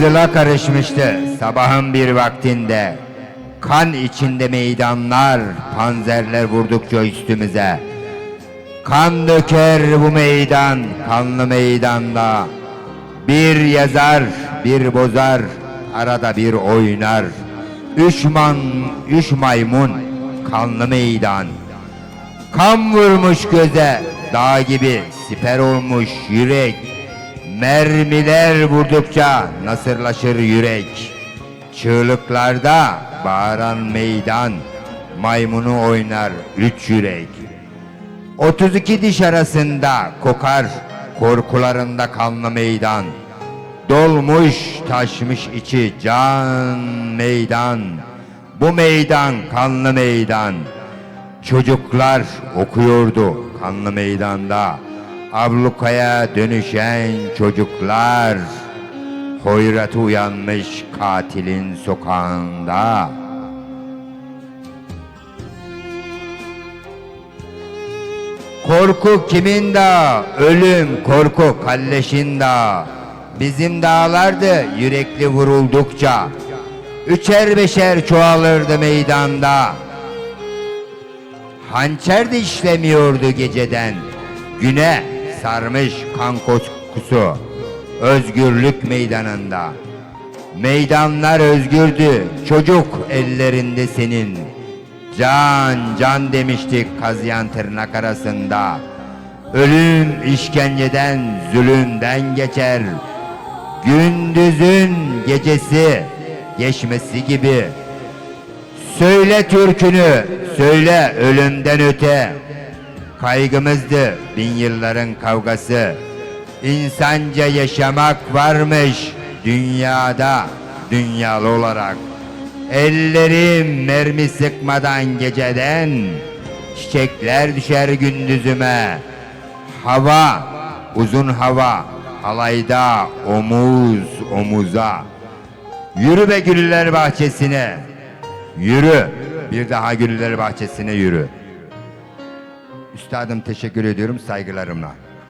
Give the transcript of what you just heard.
yıla karışmıştı sabahın bir vaktinde. Kan içinde meydanlar, panzerler vurdukça üstümüze. Kan döker bu meydan, kanlı meydanda. Bir yazar, bir bozar, arada bir oynar. Üç man, üç maymun, kanlı meydan. Kan vurmuş göze, dağ gibi siper olmuş yürek. Mermiler vurdukça nasırlaşır yürek. Çığlıklarda bağıran meydan, maymunu oynar üç yürek. 32 diş arasında kokar, korkularında kanlı meydan. Dolmuş taşmış içi can meydan. Bu meydan kanlı meydan. Çocuklar okuyordu kanlı meydanda. Ablukaya dönüşen çocuklar. Hoyratı uyanmış katilin sokağında. Korku kimin da, ölüm korku kalleşin da. Bizim dağlardı yürekli vuruldukça. Üçer beşer çoğalırdı meydanda. Hançer de işlemiyordu geceden. Güne sarmış kan kokusu. Özgürlük meydanında. Meydanlar özgürdü. Çocuk ellerinde senin. Can can demiştik kazıyan tırnak arasında. Ölüm işkenceden, zulümden geçer. Gündüzün gecesi geçmesi gibi. Söyle türkünü, söyle ölümden öte. Kaygımızdı bin yılların kavgası. İnsanca yaşamak varmış dünyada, dünyalı olarak. Ellerim mermi sıkmadan geceden, çiçekler düşer gündüzüme. Hava, uzun hava, halayda omuz omuza. Yürü be güller bahçesine. Yürü. Bir daha güller bahçesine yürü. Üstadım teşekkür ediyorum saygılarımla.